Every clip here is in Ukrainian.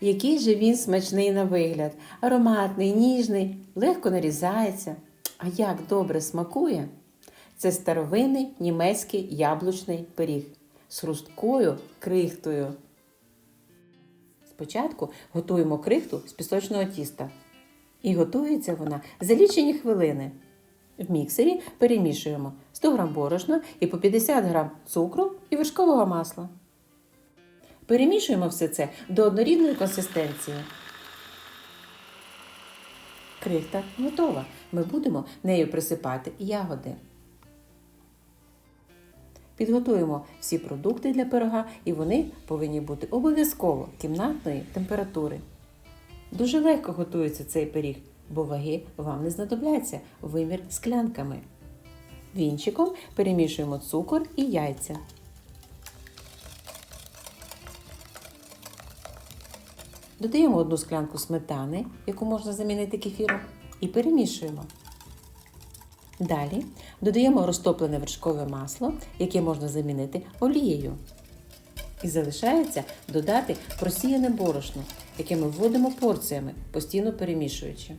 Який же він смачний на вигляд, ароматний, ніжний, легко нарізається. А як добре смакує? Це старовинний німецький яблучний пиріг з хрусткою крихтою. Спочатку готуємо крихту з пісочного тіста. І готується вона за лічені хвилини. В міксері перемішуємо 100 г борошна і по 50 г цукру і вершкового масла. Перемішуємо все це до однорідної консистенції. Крихта готова. Ми будемо нею присипати ягоди. Підготуємо всі продукти для пирога, і вони повинні бути обов'язково кімнатної температури. Дуже легко готується цей пиріг, бо ваги вам не знадобляться вимір склянками. Вінчиком перемішуємо цукор і яйця. Додаємо одну склянку сметани, яку можна замінити кефіром, і перемішуємо. Далі додаємо розтоплене вершкове масло, яке можна замінити олією. І залишається додати просіяне борошно, яке ми вводимо порціями, постійно перемішуючи.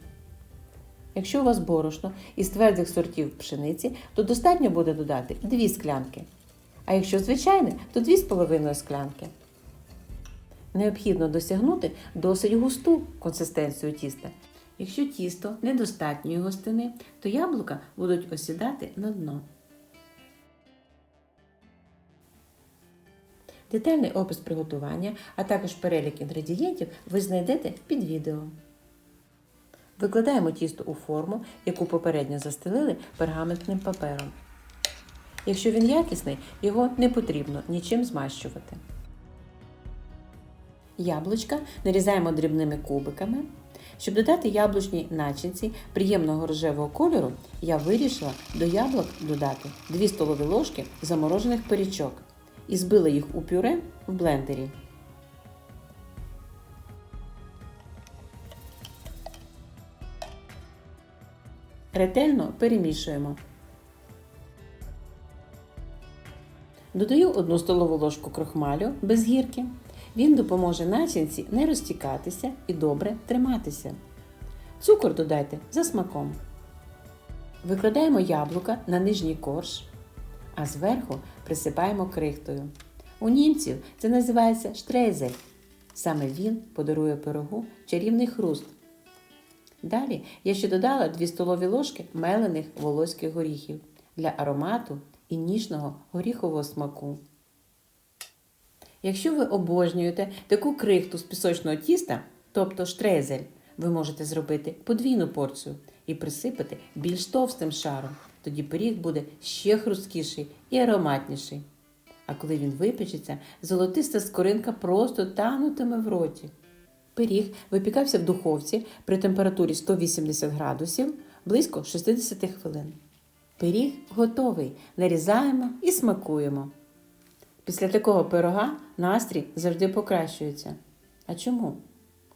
Якщо у вас борошно із твердих сортів пшениці, то достатньо буде додати 2 склянки. А якщо звичайне, то 2,5 склянки. Необхідно досягнути досить густу консистенцію тіста. Якщо тісто недостатньої густини, то яблука будуть осідати на дно. Детальний опис приготування, а також перелік інгредієнтів ви знайдете під відео. Викладаємо тісто у форму, яку попередньо застелили пергаментним папером. Якщо він якісний, його не потрібно нічим змащувати. Яблучка нарізаємо дрібними кубиками. Щоб додати яблучній начинці приємного рожевого кольору, я вирішила до яблук додати 2 столові ложки заморожених пирічок і збила їх у пюре в блендері. Ретельно перемішуємо. Додаю 1 столову ложку крохмалю без гірки. Він допоможе начинці не розтікатися і добре триматися. Цукор додайте за смаком. Викладаємо яблука на нижній корж, а зверху присипаємо крихтою. У німців це називається штрейзель. Саме він подарує пирогу чарівний хруст. Далі я ще додала 2 столові ложки мелених волоських горіхів для аромату і ніжного горіхового смаку. Якщо ви обожнюєте таку крихту з пісочного тіста, тобто штрезель, ви можете зробити подвійну порцію і присипати більш товстим шаром. Тоді пиріг буде ще хрусткіший і ароматніший. А коли він випечеться, золотиста скоринка просто танутиме в роті. Пиріг випікався в духовці при температурі 180 градусів близько 60 хвилин. Пиріг готовий. Нарізаємо і смакуємо. Після такого пирога настрій завжди покращується. А чому?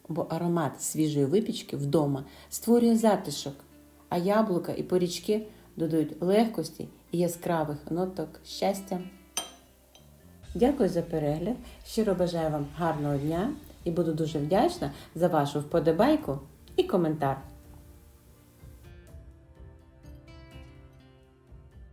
Бо аромат свіжої випічки вдома створює затишок, а яблука і порічки додають легкості і яскравих ноток щастя. Дякую за перегляд. Щиро бажаю вам гарного дня і буду дуже вдячна за вашу вподобайку і коментар.